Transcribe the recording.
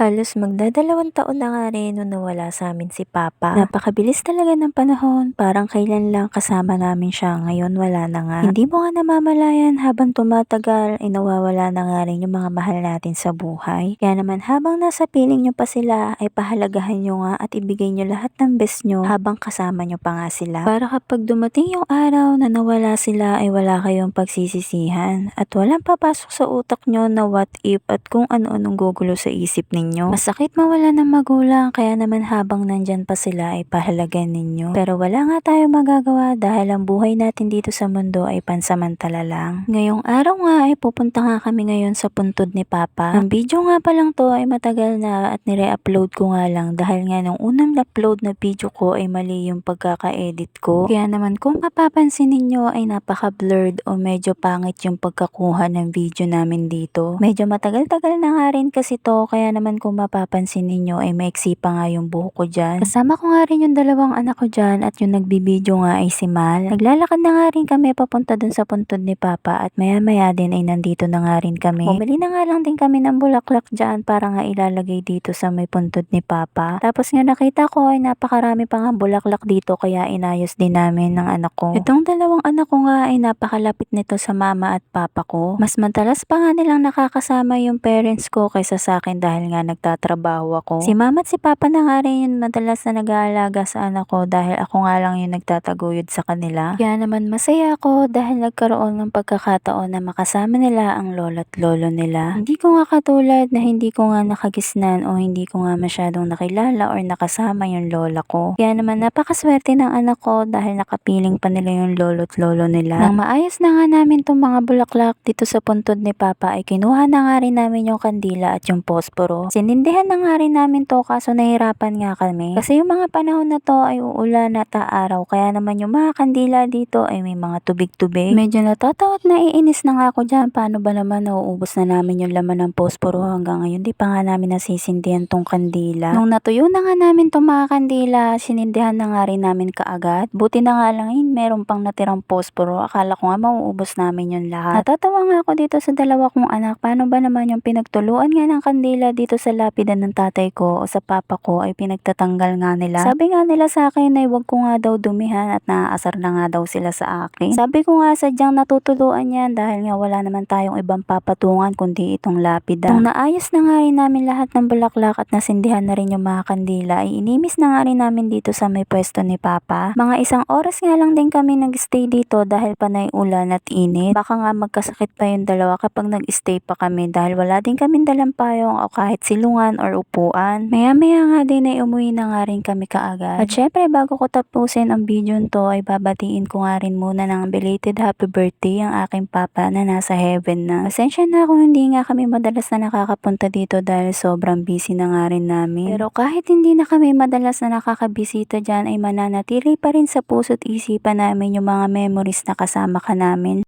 Halos magdadalawang taon na nga rin nung nawala sa amin si Papa. Napakabilis talaga ng panahon, parang kailan lang kasama namin siya, ngayon wala na nga. Hindi mo nga namamalayan habang tumatagal, ay nawawala na nga rin yung mga mahal natin sa buhay. Kaya naman habang nasa piling nyo pa sila, ay pahalagahan nyo nga at ibigay nyo lahat ng best nyo habang kasama nyo pa nga sila. Para kapag dumating yung araw na nawala sila, ay wala kayong pagsisisihan at walang papasok sa utak nyo na what if at kung ano-anong gugulo sa isip ninyo. Masakit mawala ng magulang kaya naman habang nandyan pa sila ay pahalagan ninyo. Pero wala nga tayo magagawa dahil ang buhay natin dito sa mundo ay pansamantala lang. Ngayong araw nga ay pupunta nga kami ngayon sa puntod ni Papa. Ang video nga pa lang to ay matagal na at nire-upload ko nga lang dahil nga nung unang upload na video ko ay mali yung pagkaka-edit ko. Kaya naman kung mapapansin ninyo ay napaka-blurred o medyo pangit yung pagkakuha ng video namin dito. Medyo matagal-tagal na nga rin kasi to kaya naman kung mapapansin ninyo ay maiksi pa nga yung buhok ko dyan. Kasama ko nga rin yung dalawang anak ko dyan at yung nagbibideo nga ay si Mal. Naglalakad na nga rin kami papunta dun sa puntod ni Papa at maya maya din ay nandito na nga rin kami. Bumili na nga lang din kami ng bulaklak dyan para nga ilalagay dito sa may puntod ni Papa. Tapos nga nakita ko ay napakarami pa nga bulaklak dito kaya inayos din namin ng anak ko. Itong dalawang anak ko nga ay napakalapit nito sa mama at papa ko. Mas madalas pa nga nilang nakakasama yung parents ko kaysa sa akin dahil nga nagtatrabaho ako. Si mama at si papa na nga rin yung madalas na nag-aalaga sa anak ko dahil ako nga lang yung nagtataguyod sa kanila. Kaya naman masaya ako dahil nagkaroon ng pagkakataon na makasama nila ang lolo at lolo nila. Hindi ko nga katulad na hindi ko nga nakagisnan o hindi ko nga masyadong nakilala or nakasama yung lola ko. Kaya naman napakaswerte ng anak ko dahil nakapiling pa nila yung lolo at lolo nila. Nang maayos na nga namin tong mga bulaklak dito sa puntod ni Papa ay kinuha na nga rin namin yung kandila at yung posporo. Sinindihan na nga rin namin to kaso nahirapan nga kami. Kasi yung mga panahon na to ay uulan at aaraw kaya naman yung mga kandila dito ay may mga tubig-tubig. Medyo natatawa at naiinis na nga ako dyan. Paano ba naman nauubos na namin yung laman ng posporo hanggang ngayon di pa nga namin nasisindihan tong kandila. Nung natuyo na nga namin tong mga kandila, sinindihan na nga rin namin kaagad. Buti na nga lang yun, meron pang natirang posporo. Akala ko nga mauubos namin yun lahat. Natatawa nga ako dito sa dalawa kong anak. Paano ba naman yung pinagtuluan nga ng kandila dito sa lapidan ng tatay ko o sa papa ko ay pinagtatanggal nga nila. Sabi nga nila sa akin ay wag ko nga daw dumihan at naaasar na nga daw sila sa akin. Sabi ko nga sadyang natutuluan yan dahil nga wala naman tayong ibang papatungan kundi itong lapida. Nung naayos na nga rin namin lahat ng bulaklak at nasindihan na rin yung mga kandila ay inimis na nga rin namin dito sa may pwesto ni Papa. Mga isang oras nga lang din kami nagstay dito dahil panay ulan at init. Baka nga magkasakit pa yung dalawa kapag nag-stay pa kami dahil wala din kami dalang payong o kahit silungan or upuan. Maya maya nga din ay umuwi na nga rin kami kaagad. At syempre bago ko tapusin ang video to ay babatiin ko nga rin muna ng belated happy birthday ang aking papa na nasa heaven na. Pasensya na kung hindi nga kami madalas na nakakapunta dito dahil sobrang busy na nga rin namin. Pero kahit hindi na kami madalas na nakakabisita dyan ay mananatili pa rin sa puso't isipan namin yung mga memories na kasama ka namin.